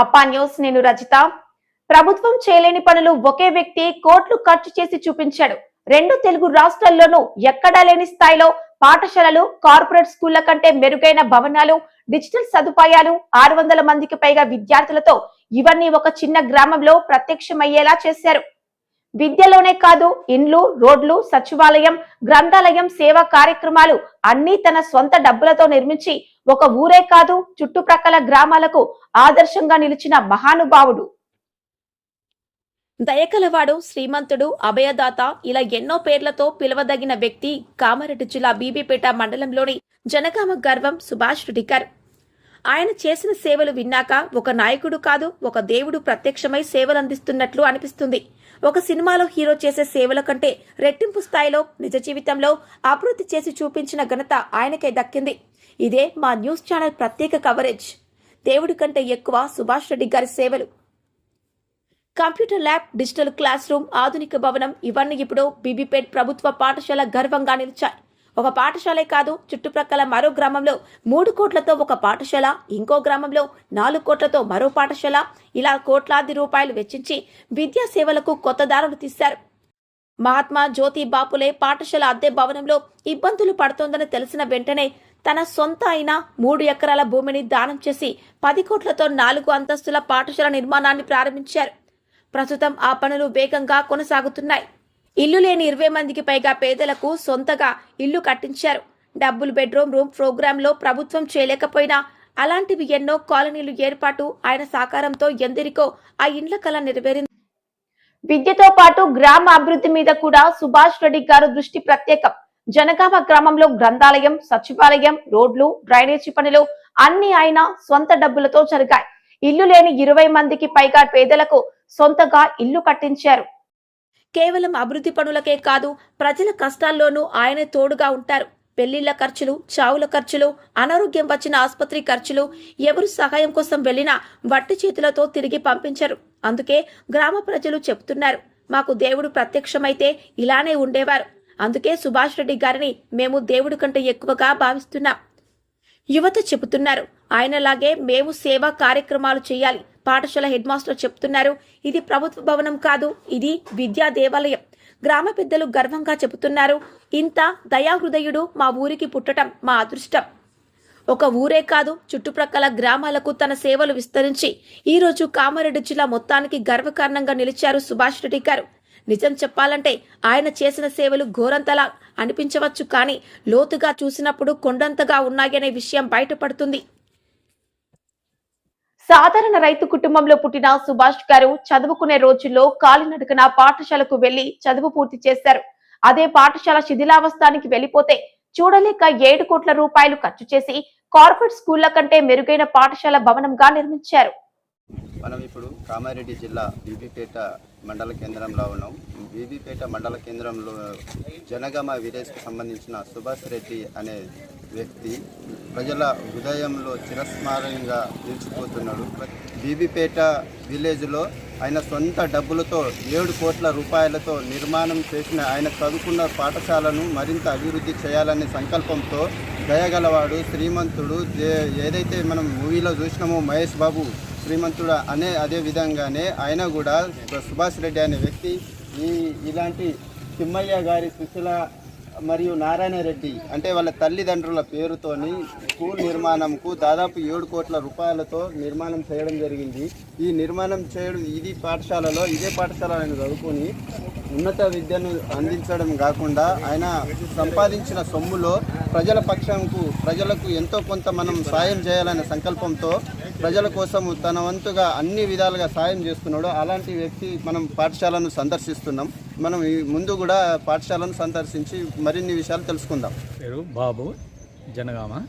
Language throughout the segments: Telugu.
అప్పా న్యూస్ నేను రజిత. ప్రభుత్వం చేయలేని పనులు ఒకే వ్యక్తి కోట్లు ఖర్చు చేసి చూపించాడు. రెండు తెలుగు రాష్ట్రాల్లోనూ ఎక్కడా లేని స్థాయిలో పాఠశాలలు కార్పొరేట్ స్కూళ్ళ కంటే మెరుగైన భవనాలు డిజిటల్ సదుపాయాలు ఆరు వందల మందికి పైగా విద్యార్థులతో ఇవన్నీ ఒక చిన్న గ్రామంలో ప్రత్యక్షమయ్యేలా చేశారు. విద్యలోనే కాదు ఇండ్లు రోడ్లు సచివాలయం గ్రంథాలయం సేవా కార్యక్రమాలు అన్ని తన సొంత డబ్బులతో నిర్మించి ఒక ఊరే కాదు చుట్టుప్రక్కల గ్రామాలకు ఆదర్శంగా నిలిచిన మహానుభావుడు. దయకలవాడు శ్రీమంతుడు అభయదాత ఇలా ఎన్నో పేర్లతో పిలవదగిన వ్యక్తి కామారెడ్డి జిల్లా బీబీపేట మండలంలోని జనగామ గర్వం సుభాష్ రెడ్డికర్ ఆయన చేసిన సేవలు విన్నాక ఒక నాయకుడు కాదు ఒక దేవుడు ప్రత్యక్షమై సేవలందిస్తున్నట్లు అనిపిస్తుంది. ఒక సినిమాలో హీరో చేసే సేవల కంటే రెట్టింపు స్థాయిలో నిజ జీవితంలో అభివృద్ధి చేసి చూపించిన ఘనత ఆయనకే దక్కింది. ఇదే మా న్యూస్ ఛానల్ ప్రత్యేక కవరేజ్. దేవుడి కంటే ఎక్కువ సుభాష్ రెడ్డి గారి సేవలు. Computer lab digital classroom ఆధునిక భవనం ఇవన్నీ ఇప్పుడు బీబీపేట్ ప్రభుత్వ పాఠశాల గర్వంగా నిలిచాయి. ఒక పాఠశాలే కాదు చుట్టుప్రక్కల మరో గ్రామంలో మూడు కోట్లతో ఒక పాఠశాల ఇంకో గ్రామంలో నాలుగు కోట్లతో మరో పాఠశాల. ఇలా కోట్లాది రూపాయలు వెచ్చించి విద్యా సేవలకు కొత్త దారులు తీశారు. మహాత్మా జ్యోతి బాపులే పాఠశాల అద్దె భవనంలో ఇబ్బందులు పడుతోందని తెలిసిన వెంటనే తన సొంత అయిన మూడు ఎకరాల భూమిని దానం చేసి పది కోట్లతో నాలుగు అంతస్తుల పాఠశాల నిర్మాణాన్ని ప్రారంభించారు. ప్రస్తుతం ఆ పనులు వేగంగా కొనసాగుతున్నాయి. ఇల్లు లేని ఇరవై మందికి పైగా పేదలకు సొంతగా ఇల్లు కట్టించారు. డబ్బులు బెడ్రూమ్ రూమ్ ప్రోగ్రాంలో ప్రభుత్వం చేయలేకపోయినా అలాంటివి ఎన్నో కాలనీలు ఏర్పాటు ఆయన సహకారంతో ఎందరికో ఆ ఇండ్ల కళ నెరవేరింది. విద్యతో పాటు గ్రామ అభివృద్ధి మీద కూడా సుభాష్ రెడ్డి గారు దృష్టి ప్రత్యేకం. జనగామ గ్రామంలో గ్రంథాలయం సచివాలయం రోడ్లు డ్రైనేజీ పనులు అన్ని ఆయన సొంత డబ్బులతో జరిగాయి. ఇల్లు లేని ఇరవై మందికి పైగా పేదలకు సొంతగా ఇల్లు కట్టించారు. కేవలం అభివృద్ధి పనులకే కాదు ప్రజల కష్టాల్లోనూ ఆయనే తోడుగా ఉంటారు. పెళ్ళిళ్ళ ఖర్చులు చావుల ఖర్చులు అనారోగ్యం వచ్చిన ఆసుపత్రి ఖర్చులు ఎవరు సహాయం కోసం వెళ్ళినా వట్టి చేతులతో తిరిగి పంపించరు. అందుకే గ్రామ ప్రజలు చెప్తున్నారు మాకు దేవుడు ప్రత్యక్షమైతే ఇలానే ఉండేవారు. అందుకే సుభాష్ రెడ్డి గారిని మేము దేవుడి కంటే ఎక్కువగా భావిస్తున్నాం. యువత చెబుతున్నారు ఆయనలాగే మేము సేవా కార్యక్రమాలు చేయాలి పాఠశాల హెడ్ మాస్టర్ చెప్తున్నారు. ఇది ప్రభుత్వ భవనం కాదు ఇది విద్యా దేవాలయం. గ్రామ పెద్దలు గర్వంగా చెబుతున్నారు. ఇంత దయాహృదయుడు మా ఊరికి పుట్టటం మా అదృష్టం. ఒక ఊరే కాదు చుట్టుప్రక్కల గ్రామాలకు తన సేవలు విస్తరించి ఈరోజు కామారెడ్డి జిల్లా మొత్తానికి గర్వకారణంగా నిలిచారు సుభాష్ రెడ్డి గారు. నిజం చెప్పాలంటే ఆయన చేసిన సేవలు ఘోరంతలా అనిపించవచ్చు కానీ లోతుగా చూసినప్పుడు కొండంతగా ఉన్నాయనే విషయం బయటపడుతుంది. సాధారణ రైతు కుటుంబంలో పుట్టిన సుభాష్ గారు చదువుకునే రోజుల్లో కాలినడకన పాఠశాలకు వెళ్ళి చదువు పూర్తి చేశారు. అదే పాఠశాల శిథిలావస్థానికి వెళ్ళిపోతే చూడలేక ఏడు కోట్ల రూపాయలు ఖర్చు చేసి కార్పొరేట్ స్కూళ్ళ కంటే మెరుగైన పాఠశాల భవనంగా నిర్మించారు. మనం ఇప్పుడు కామారెడ్డి జిల్లా బీబీపేట మండల కేంద్రంలో ఉన్నాం. బీబీపేట మండల కేంద్రంలో జనగామ విలేజ్కి సంబంధించిన సుభాష్ రెడ్డి అనే వ్యక్తి ప్రజల హృదయంలో చిరస్మరణీయంగా నిలిచిపోతున్నాడు. బీబీపేట విలేజ్లో ఆయన సొంత డబ్బులతో ఏడు కోట్ల రూపాయలతో నిర్మాణం చేసిన ఆయన చదువుకున్న పాఠశాలను మరింత అభివృద్ధి చేయాలనే సంకల్పంతో దయగలవాడు శ్రీమంతుడు. ఏదైతే మనం మూవీలో చూసినామో మహేష్ బాబు శ్రీమంతుడు అనే అదే విధంగానే ఆయన కూడా సుభాష్ రెడ్డి అనే వ్యక్తి. ఈ ఇలాంటి తిమ్మయ్య గారి సుశీల మరియు నారాయణ రెడ్డి అంటే వాళ్ళ తల్లిదండ్రుల పేరుతోని స్కూల్ నిర్మాణంకు దాదాపు ఏడు కోట్ల రూపాయలతో నిర్మాణం చేయడం జరిగింది. ఈ నిర్మాణం చేయడం ఇది పాఠశాలలో ఇదే పాఠశాల ఆయన చదువుకొని ఉన్నత విద్యను అందించడం కాకుండా ఆయన సంపాదించిన సొమ్ములో ప్రజల పక్షంకు ప్రజలకు ఎంతో కొంత మనం సాయం చేయాలనే సంకల్పంతో ప్రజల కోసం తన వంతుగా అన్ని విధాలుగా సాయం చేస్తున్నాడు. అలాంటి వ్యక్తి మనం పాఠశాలను సందర్శిస్తున్నాం. మనం ముందు కూడా పాఠశాలను సందర్శించి మరిన్ని విషయాలు తెలుసుకుందాం. పేరు బాబు జనగామ.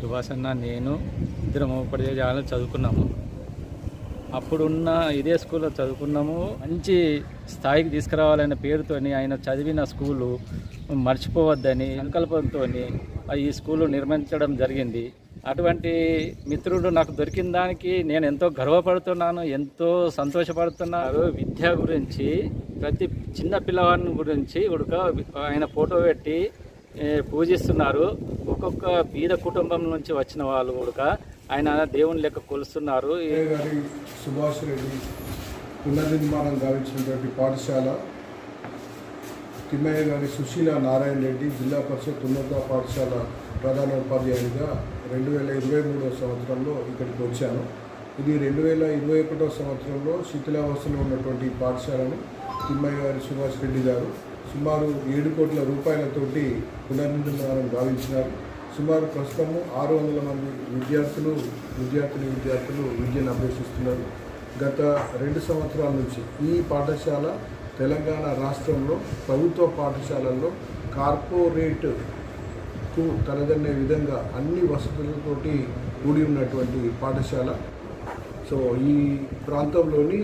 సుభాషన్న నేను ఇద్దరం ఒకటి చదువుకున్నాము. అప్పుడున్న ఇదే స్కూల్లో చదువుకున్నాము. మంచి స్థాయికి తీసుకురావాలనే పేరుతోని ఆయన చదివిన స్కూలు మర్చిపోవద్దని సంకల్పంతో ఈ స్కూలు నిర్మించడం జరిగింది. అటువంటి మిత్రుడు నాకు దొరికిన దానికి నేను ఎంతో గర్వపడుతున్నాను ఎంతో సంతోషపడుతున్నాను. విద్య గురించి ప్రతి చిన్న పిల్లవాడిని గురించి ఉడక ఆయన ఫోటో పెట్టి పూజిస్తున్నారు. ఒక్కొక్క బీద కుటుంబం నుంచి వచ్చిన వాళ్ళు కూడా ఆయన దేవుని లెక్క కొలుస్తున్నారు. ఏ గారి సుభాష్ రెడ్డి పునర్నిర్మాణం గావించినటువంటి పాఠశాల తిమ్మయ్య గారి సుశీల నారాయణ రెడ్డి జిల్లా పరిషత్ ఉన్నత పాఠశాల ప్రధాన ఉపాధ్యాయునిగా రెండు వేల ఇరవై మూడవ సంవత్సరంలో ఇక్కడికి వచ్చాను. ఇది రెండు వేల ఇరవై ఒకటో సంవత్సరంలో శిథిలావస్థలో ఉన్నటువంటి పాఠశాలను తిమ్మయ్య గారి సుభాష్ రెడ్డి గారు సుమారు ఏడు కోట్ల రూపాయలతోటి పునర్నిర్మాణం భావించినారు సుమారు ప్రస్తుతము ఆరు వందల మంది విద్యార్థులు విద్యార్థిని విద్యార్థులు విద్యను అభ్యసిస్తున్నారు. గత రెండు సంవత్సరాల నుంచి ఈ పాఠశాల తెలంగాణ రాష్ట్రంలో ప్రభుత్వ పాఠశాలల్లో కార్పొరేట్ కార్పొరేట్కు తలదన్నే విధంగా అన్ని వసతులతోటి కూడి ఉన్నటువంటి పాఠశాల. సో ఈ ప్రాంతంలోని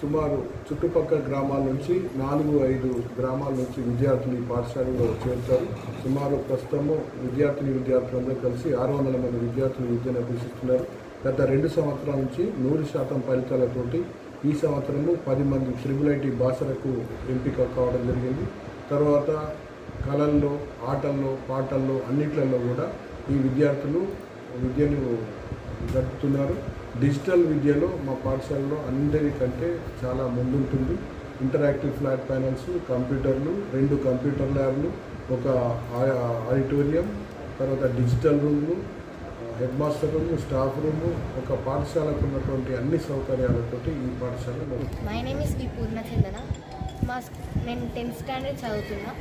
సుమారు చుట్టుపక్కల గ్రామాల నుంచి నాలుగు ఐదు గ్రామాల నుంచి విద్యార్థులు ఈ పాఠశాలలో చేరుతారు. సుమారు ప్రస్తుతము విద్యార్థిని విద్యార్థులందరూ కలిసి ఆరు వందల మంది విద్యార్థులు విద్యను అభ్యసిస్తున్నారు. గత రెండు సంవత్సరాల నుంచి నూరు శాతం ఫలితాలతోటి ఈ సంవత్సరము పది మంది త్రిబుల్ ఐటీ భాషలకు ఎంపిక కావడం జరిగింది. తర్వాత కళల్లో ఆటల్లో పాటల్లో అన్నిట్లలో కూడా ఈ విద్యార్థులు విద్యను గడుపుతున్నారు. డిజిటల్ విద్యలో మా పాఠశాలలో అందరికంటే చాలా ముందుంటుంది. ఇంటరాక్టివ్ ఫ్లాట్ ప్యానల్స్ కంప్యూటర్లు రెండు కంప్యూటర్ ల్యాబ్లు ఒక ఆడిటోరియం తర్వాత డిజిటల్ రూమ్లు headmaster room staff room ఒక పాఠశాలకు ఉన్నటువంటి అన్ని సౌకర్యాలతోటి ఈ పాఠశాల మై నేమ్ ఇస్ మా నేను టెన్త్ స్టాండర్డ్ చదువుతున్నా.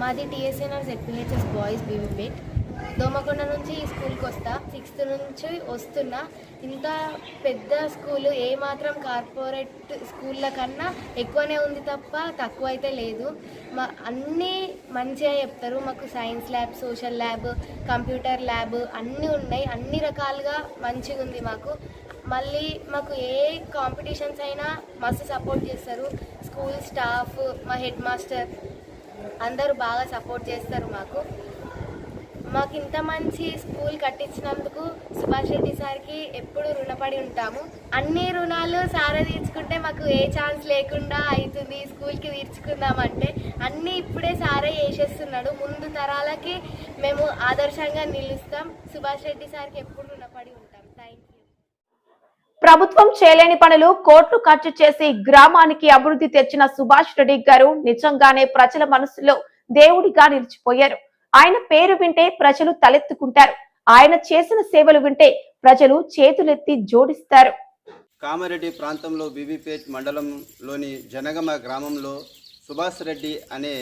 మాది TSNR ZPHS boys Bibipet Domakonda నుంచి ఈ స్కూల్కి వస్తా. సిక్స్త్ నుంచి వస్తున్నా. ఇంత పెద్ద స్కూలు ఏ మాత్రం కార్పొరేట్ స్కూళ్ళ కన్నా ఎక్కువనే ఉంది తప్ప తక్కువ అయితే లేదు. మా అన్నీ మంచిగా చెప్తారు. మాకు science lab social lab computer lab అన్నీ ఉన్నాయి. అన్ని రకాలుగా మంచిగా ఉంది మాకు. మళ్ళీ మాకు ఏ కాంపిటీషన్స్ అయినా మస్తు సపోర్ట్ చేస్తారు. స్కూల్ స్టాఫ్ మా హెడ్ మాస్టర్ అందరూ బాగా సపోర్ట్ చేస్తారు మాకు. మాకు ఇంత మంచి స్కూల్ కట్టించినందుకు సుభాష్ రెడ్డి సార్కి ఎప్పుడు రుణపడి ఉంటాము. అన్ని రుణాలు సారే తీర్చుకుంటే మాకు ఏ ఛాన్స్ లేకుండా అవుతుంది స్కూల్కి తీర్చుకుందామంటే. అన్నీ ఇప్పుడే సారే చేసేస్తున్నాడు. ముందు తరాలకి మేము ఆదర్శంగా నిలుస్తాం. సుభాష్ రెడ్డి సార్కి ఎప్పుడు రుణపడి ఉంటాం. ప్రభుత్వం చేయలేని పనులు కోట్లు ఖర్చు చేసి గ్రామానికి అభివృద్ధి తెచ్చిన సుభాష్ రెడ్డి గారు నిజంగానే ప్రజల మనసులో దేవుడిగా నిలిచిపోయారు. ఆయన పేరు వింటే ప్రజలు తలెత్తుకుంటారు. ఆయన చేసిన సేవలు వింటే ప్రజలు చేతులెత్తి జోడిస్తారు. కామారెడ్డి ప్రాంతంలో బీబీపేట్ మండలంలోని జనగమ గ్రామంలో సుభాష్ రెడ్డి అనే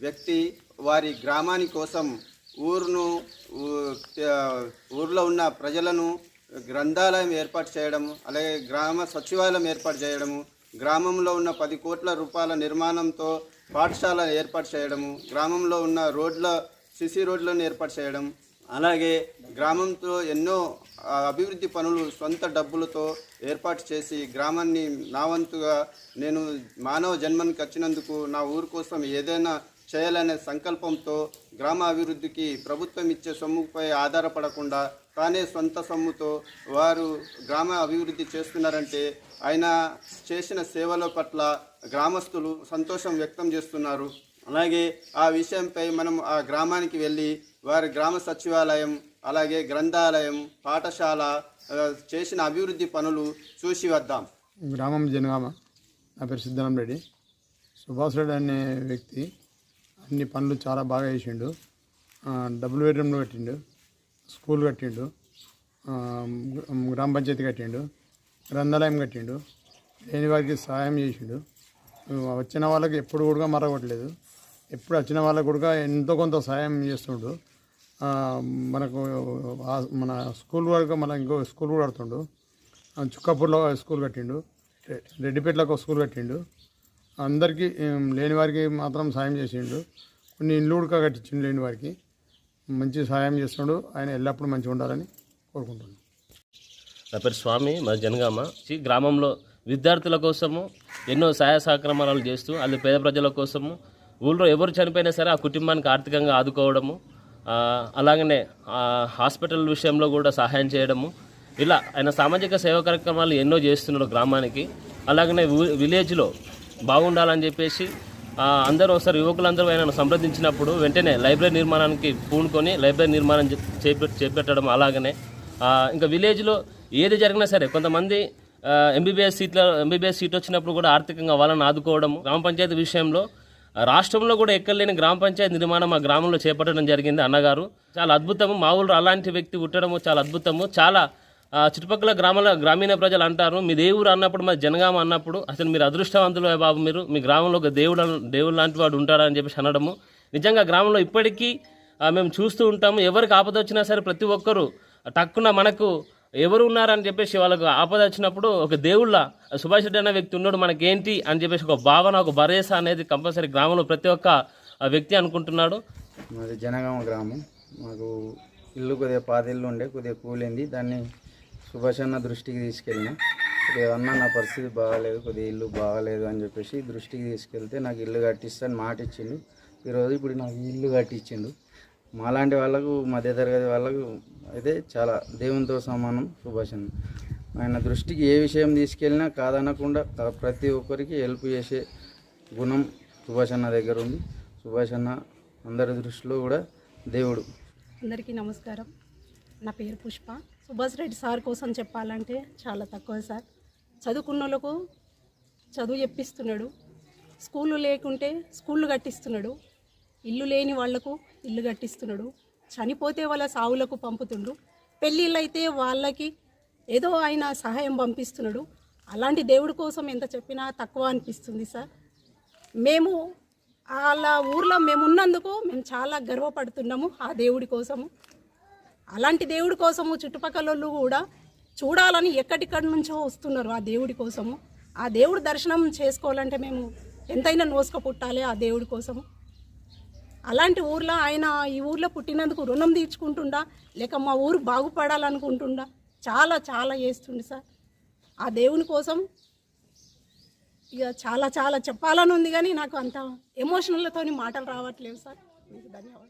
వ్యక్తి వారి గ్రామాని కోసం ఊరును ఊర్లో ఉన్న ప్రజలను గ్రంథాలయం ఏర్పాటు చేయడం అలాగే గ్రామ సచివాలయం ఏర్పాటు చేయడము గ్రామంలో ఉన్న పది కోట్ల రూపాయల నిర్మాణంతో పాఠశాల ఏర్పాటు చేయడము గ్రామంలో ఉన్న రోడ్ల సిసి రోడ్లను ఏర్పాటు చేయడం అలాగే గ్రామంతో ఎన్నో అభివృద్ధి పనులు సొంత డబ్బులతో ఏర్పాటు చేసి గ్రామాన్ని నా వంతుగా నేను మానవ జన్మనికి వచ్చినందుకు నా ఊరు కోసం ఏదైనా చేయాలనే సంకల్పంతో గ్రామ అభివృద్ధికి ప్రభుత్వం ఇచ్చే సొమ్ముపై ఆధారపడకుండా తానే సొంత సొమ్ముతో వారు గ్రామ అభివృద్ధి చేస్తున్నారంటే ఆయన చేసిన సేవల పట్ల గ్రామస్తులు సంతోషం వ్యక్తం చేస్తున్నారు. అలాగే ఆ విషయంపై మనం ఆ గ్రామానికి వెళ్ళి వారి గ్రామ సచివాలయం అలాగే గ్రంథాలయం పాఠశాల చేసిన అభివృద్ధి పనులు చూసి వద్దాం. గ్రామం జనగామ. నా పేరు సిద్ధరాం రెడ్డి. సుభాష్ రెడ్డి అనే వ్యక్తి అన్ని పనులు చాలా బాగా చేసిండు. డబుల్ బెడ్రూమ్లో పెట్టిండు. స్కూల్ కట్టిండు. గ్రామ పంచాయతీ కట్టిండు. గ్రంథాలయం కట్టిండు. లేని వారికి సహాయం చేసిండు. వచ్చిన వాళ్ళకి ఎప్పుడు కూడా మరగొట్టలేదు ఎప్పుడు వచ్చిన వాళ్ళకు కూడా ఎంతో కొంత సహాయం చేస్తుండు. మనకు మన స్కూల్ వరకు మన ఇంకో స్కూల్ కూడా కడుతుండు. చుక్కపూర్లో స్కూల్ కట్టిండు. రెడ్డిపేటలో ఒక స్కూల్ కట్టిండు. అందరికీ లేని వారికి మాత్రం సాయం చేసిండు. కొన్ని ఇల్లు ఉడక కట్టించిండు లేని వారికి. మంచి సహాయం చేస్తున్నాడు. ఆయన ఎల్లప్పుడూ మంచిగా ఉండాలని కోరుకుంటున్నాను. నా పేరు స్వామి మా జనగామ. ఈ గ్రామంలో విద్యార్థుల కోసము ఎన్నో సహాయ సహక్రమాలు చేస్తూ అది పేద ప్రజల కోసము ఊళ్ళో ఎవరు చనిపోయినా సరే ఆ కుటుంబానికి ఆర్థికంగా ఆదుకోవడము అలాగనే హాస్పిటల్ విషయంలో కూడా సహాయం చేయడము. ఇలా ఆయన సామాజిక సేవా కార్యక్రమాలు ఎన్నో చేస్తున్నాడు గ్రామానికి. అలాగనే విలేజ్లో బాగుండాలని చెప్పేసి అందరూ ఒకసారి యువకులందరూ ఆయనను సంప్రదించినప్పుడు వెంటనే లైబ్రరీ నిర్మాణానికి పూనుకొని లైబ్రరీ నిర్మాణం చేపెట్టడం అలాగనే. ఇంకా విలేజ్లో ఏది జరిగినా సరే కొంతమంది ఎంబీబీఎస్ సీట్ల ఎంబీబీఎస్ సీట్ వచ్చినప్పుడు కూడా ఆర్థికంగా వాళ్ళని ఆదుకోవడం గ్రామ పంచాయతీ విషయంలో రాష్ట్రంలో కూడా ఎక్కడలేని గ్రామ పంచాయతీ నిర్మాణం మా గ్రామంలో చేపట్టడం జరిగింది అన్నగారు. చాలా అద్భుతము మా ఊళ్ళో అలాంటి వ్యక్తి పుట్టడము చాలా అద్భుతము చాలా చుట్టుపక్కల గ్రామాల గ్రామీణ ప్రజలు అంటారు మీ దేవుడు అన్నప్పుడు మా జనగామ అన్నప్పుడు అసలు మీరు అదృష్టవంతులు బాబు మీరు. మీ గ్రామంలో ఒక దేవుడు దేవుడు లాంటి వాడు ఉంటాడని చెప్పేసి అనడము. నిజంగా గ్రామంలో ఇప్పటికీ మేము చూస్తూ ఉంటాము. ఎవరికి ఆపద వచ్చినా సరే ప్రతి ఒక్కరూ టక్కున మనకు ఎవరు ఉన్నారని చెప్పేసి వాళ్ళకు ఆపద వచ్చినప్పుడు ఒక దేవుళ్ళ సుభాష్ రెడ్డి అనే వ్యక్తి ఉన్నాడు మనకేంటి అని చెప్పేసి ఒక భావన ఒక భరోసా అనేది కంపల్సరీ గ్రామంలో ప్రతి ఒక్క వ్యక్తి అనుకుంటున్నాడు. మాది జనగామ గ్రామం. మాకు ఇల్లు కొద్దిగా పాత ఇల్లు ఉండే కొద్దిగా కూలింది. దాన్ని సుభాష్ అన్న దృష్టికి తీసుకెళ్ళిన ఇప్పుడు ఏమన్నా నా పరిస్థితి బాగాలేదు కొద్దిగా ఇల్లు బాగాలేదు అని చెప్పేసి దృష్టికి తీసుకెళ్తే నాకు ఇల్లు కట్టిస్తాను మాట ఇచ్చిండు. ఈరోజు ఇప్పుడు నాకు ఇల్లు కట్టించిండు. మాలాంటి వాళ్ళకు మధ్యతరగతి వాళ్ళకు అయితే చాలా దేవునితో సమానం సుభాష్ అన్న ఆయన దృష్టికి ఏ విషయం తీసుకెళ్ళినా కాదనకుండా ప్రతి ఒక్కరికి హెల్ప్ చేసే గుణం సుభాష్ అన్న దగ్గర ఉంది. సుభాష్ అన్న అందరి దృష్టిలో కూడా దేవుడు. అందరికీ నమస్కారం. నా పేరు పుష్ప. సుభాష్ రెడ్డి సార్ కోసం చెప్పాలంటే చాలా తక్కువ సార్. చదువుకున్న వాళ్ళకు చదువు చెప్పిస్తున్నాడు. స్కూళ్ళు లేకుంటే స్కూళ్ళు కట్టిస్తున్నాడు. ఇల్లు లేని వాళ్ళకు ఇల్లు కట్టిస్తున్నాడు. చనిపోతే వాళ్ళ సావులకు పంపుతుండు. పెళ్ళిళ్ళు అయితే వాళ్ళకి ఏదో ఆయన సహాయం పంపిస్తున్నాడు. అలాంటి దేవుడి కోసం ఎంత చెప్పినా తక్కువ అనిపిస్తుంది సార్. మేము వాళ్ళ ఊర్లో మేము ఉన్నందుకు మేము చాలా గర్వపడుతున్నాము ఆ దేవుడి కోసము. అలాంటి దేవుడి కోసము చుట్టుపక్కల వాళ్ళు కూడా చూడాలని ఎక్కడిక్కడి నుంచో వస్తున్నారు ఆ దేవుడి కోసము. ఆ దేవుడి దర్శనం చేసుకోవాలంటే మేము ఎంతైనా నోసుక పుట్టాలి ఆ దేవుడి కోసము. అలాంటి ఊర్లో ఆయన ఈ ఊర్లో పుట్టినందుకు రుణం తీర్చుకుంటుండా? లేక మా ఊరు బాగుపడాలనుకుంటుండా? చాలా చాలా చేస్తుండే సార్. ఆ దేవుని కోసం ఇక చాలా చాలా చెప్పాలని ఉంది కానీ నాకు అంత ఎమోషనల్తో మాటలు రావట్లేవు సార్. మీకు ధన్యవాదాలు.